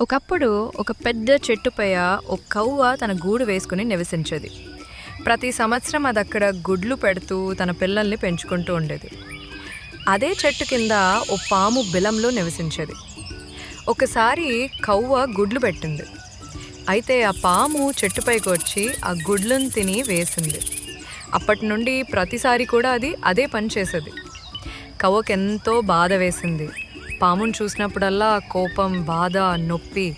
ఒకప్పుడు ఒక పెద్ద చెట్టుపై ఒక కవ్వ తన గూడు వేసుకుని నివసించేది. ప్రతి సంవత్సరం అది అక్కడ గుడ్లు పెడుతూ తన పిల్లల్ని పెంచుకుంటూ ఉండేది. అదే చెట్టు కింద ఓ పాము బిలంలో నివసించేది. ఒకసారి కవ్వ గుడ్లు పెట్టింది. అయితే ఆ పాము చెట్టుపైకి వచ్చి ఆ గుడ్లను తిని వేసింది. అప్పటి నుండి ప్రతిసారి కూడా అది అదే పని చేసేది. కవ్వకి ఎంతో బాధ వేసింది. పామును చూసినప్పుడల్లా కోపం బాధ నొప్పి.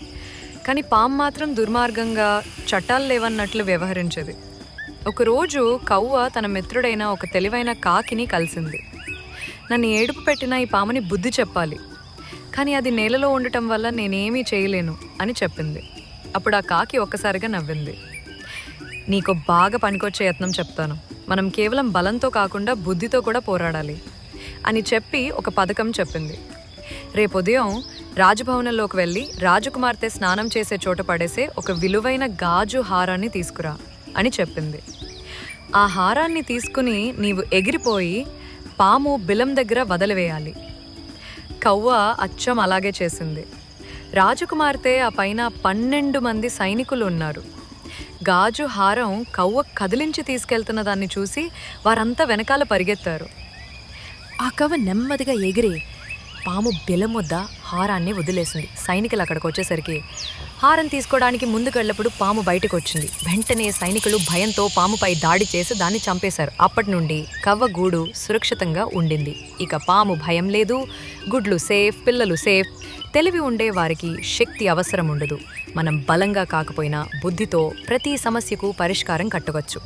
కానీ పాము మాత్రం దుర్మార్గంగా చట్టాలు లేవన్నట్లు వ్యవహరించేది. ఒకరోజు కవ్వ తన మిత్రుడైన ఒక తెలివైన కాకిని కలిసింది. నన్ను ఏడుపు పెట్టిన ఈ పాముని బుద్ధి చెప్పాలి. కానీ అది నేలలో ఉండటం వల్ల నేనేమీ చేయలేను అని చెప్పింది. అప్పుడు ఆ కాకి ఒక్కసారిగా నవ్వింది. నీకు బాగా పనికొచ్చే యత్నం చెప్తాను. మనం కేవలం బలంతో కాకుండా బుద్ధితో కూడా పోరాడాలి అని చెప్పి ఒక పథకం చెప్పింది. రేపు ఉదయం రాజభవనంలోకి వెళ్ళి రాజకుమార్తె స్నానం చేసే చోట పడేసే ఒక విలువైన గాజు హారాన్ని తీసుకురా అని చెప్పింది. ఆ హారాన్ని తీసుకుని నీవు ఎగిరిపోయి పాము బిలం దగ్గర వదిలివేయాలి. కవ్వ అచ్చం అలాగే చేసింది. రాజకుమార్తె ఆ పైన పన్నెండు మంది సైనికులు ఉన్నారు. గాజు హారం కవ్వ కదిలించి తీసుకెళ్తున్న దాన్ని చూసి వారంతా వెనకాల పరిగెత్తారు. ఆ కవ్వ నెమ్మదిగా ఎగిరి పాము బెలం వద్ద హారాన్ని వదిలేసింది. సైనికులు అక్కడికి వచ్చేసరికి హారం తీసుకోవడానికి ముందుకెళ్ళప్పుడు పాము బయటకు వచ్చింది. వెంటనే సైనికులు భయంతో పాముపై దాడి చేసి దాన్ని చంపేశారు. అప్పటి నుండి కవ్వ గూడు సురక్షితంగా ఉండింది. ఇక పాము భయం లేదు గుడ్లు సేఫ్ పిల్లలు సేఫ్ తెలివి ఉండే వారికి శక్తి అవసరం ఉండదు. మనం బలంగా కాకపోయినా బుద్ధితో ప్రతి సమస్యకు పరిష్కారం కట్టవచ్చు